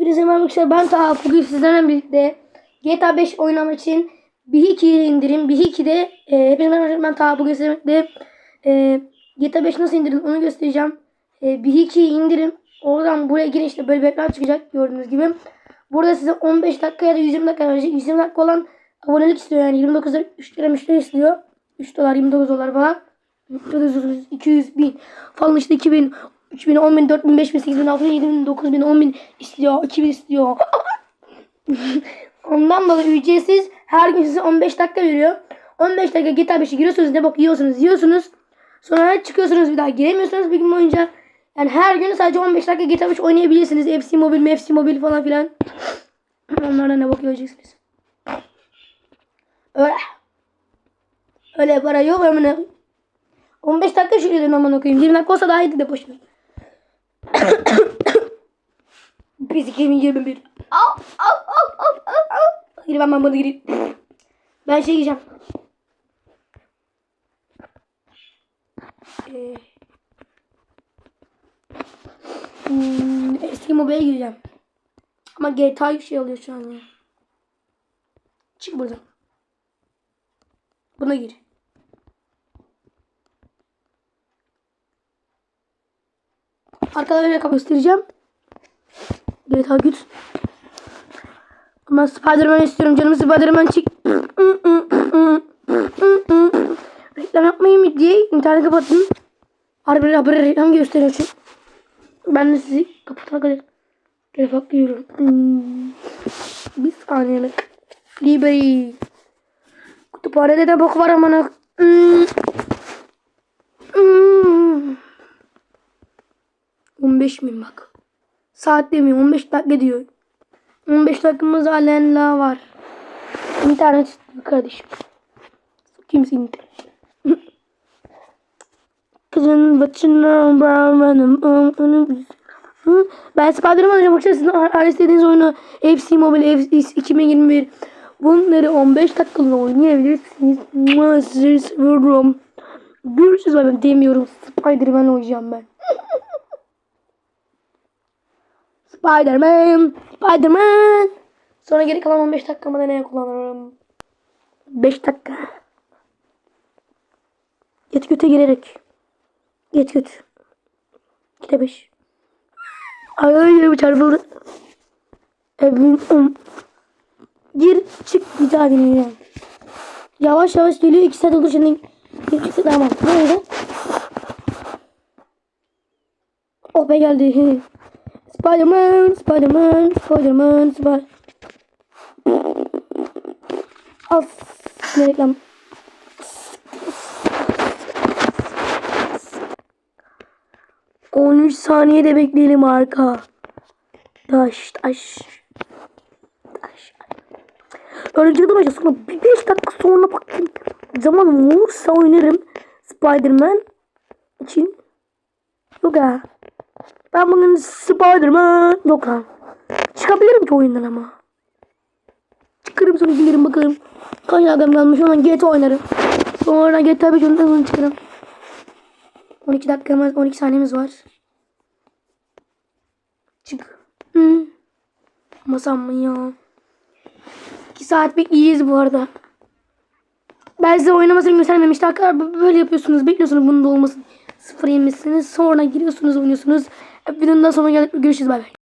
Hepinize merhaba arkadaşlar. Ben Taha. Bugün sizlerle birlikte GTA 5 oynamak için Bihiki indirim. Bihiki'de e, hepinize merhaba arkadaşlar. Ben Taha. Bugün sizlerle birlikte e, GTA 5 nasıl indirilir onu göstereceğim. E, Bihiki'yi indirim. Oradan buraya girin işte böyle bir ekran çıkacak gördüğünüz gibi. Burada size 15 dakika ya da 120 dakika verecek. 120 dakika olan abonelik istiyor yani 29 lira 3 lira müşteri istiyor. 3 dolar 29 dolar falan. 200 bin falan işte 2000 3000 10000 4000 5000 8000 6000 7000 9000 10000 istiyor 2000 istiyor. Ondan dolayı ücretsiz her gün size 15 dakika veriyor. 15 dakika GTA 5'e giriyorsunuz ne bok yiyorsunuz yiyorsunuz. Sonra çıkıyorsunuz bir daha giremiyorsunuz bir gün boyunca. Yani her gün sadece 15 dakika GTA 5 oynayabilirsiniz. FC Mobile, FC Mobile falan filan. Onlardan ne bok yiyeceksiniz. Öyle. Öyle para yok amına. 15 dakika şöyle dön aman okuyayım. 20 dakika olsa daha iyiydi de boşver. Biz 2021. Al al al al al al. Gireyim ben bunu gireyim. Ben şey gireceğim. Ee, hmm, eski mobilya gireceğim. Ama GTA şey oluyor şu an ya. Çık buradan. Buna gir. Arkadaşlar kapı göstereceğim. GTA güç. Ama Spiderman istiyorum. Canım Spiderman çık. reklam yapmayayım diye internet kapattım. Harbi haber reklam gösteriyor çünkü. Ben de sizi kapatana kadar telefon yiyorum. Hmm. Bir saniyelik. Liberi. Kütüphanede de bok var amına. Hmm. 15 bin bak. Saat demiyor 15 dakika diyor. 15 dakikamız halen la var. İnternet kardeşim. Kimse internet. Kızın başına benim ben Spiderman oynayacağım. Arkadaşlar sizin istediğiniz oyunu FC Mobile FC 2021 bunları 15 dakikalığına oynayabilirsiniz. Sizi seviyorum. Görüşürüz ben demiyorum. Spiderman oynayacağım ben. Spiderman, Spiderman. Sonra geri kalan 15 dakikamı da neye kullanırım? 5 dakika. Get göte girerek. Get göt. Gide 5. Ay ay çarpıldı. Evin um. Gir çık bir daha dinleyelim. Yavaş yavaş geliyor. 2 saat olur şimdi. 2 saat tamam. Nerede? Oh be geldi. Spiderman, Spiderman, Spiderman, Spider. Of, ne reklam. On üç saniyede bekleyelim arka. Taş, taş. Taş. Adam açacağız. Sonra bir beş dakika sonra bakayım. Zaman olursa oynarım. Spiderman için. Yok ha. Ben bugün Spiderman yok lan. Çıkabilirim ki oyundan ama. Çıkarım sonra giderim bakalım. Kaç dakikam kalmış ondan GTA oynarım. Sonra GTA 5 ondan çıkarım. 12 dakikamız 12 saniyemiz var. Çık. Hı. Masam mı ya? 2 saat bekleyeceğiz bu arada. Ben size oynamasını göstermemiştim. Böyle yapıyorsunuz. Bekliyorsunuz bunun da olmasın. Sıfır yemişsiniz. Sonra giriyorsunuz oynuyorsunuz. Videonun daha sonra gelip görüşürüz. Bay bay.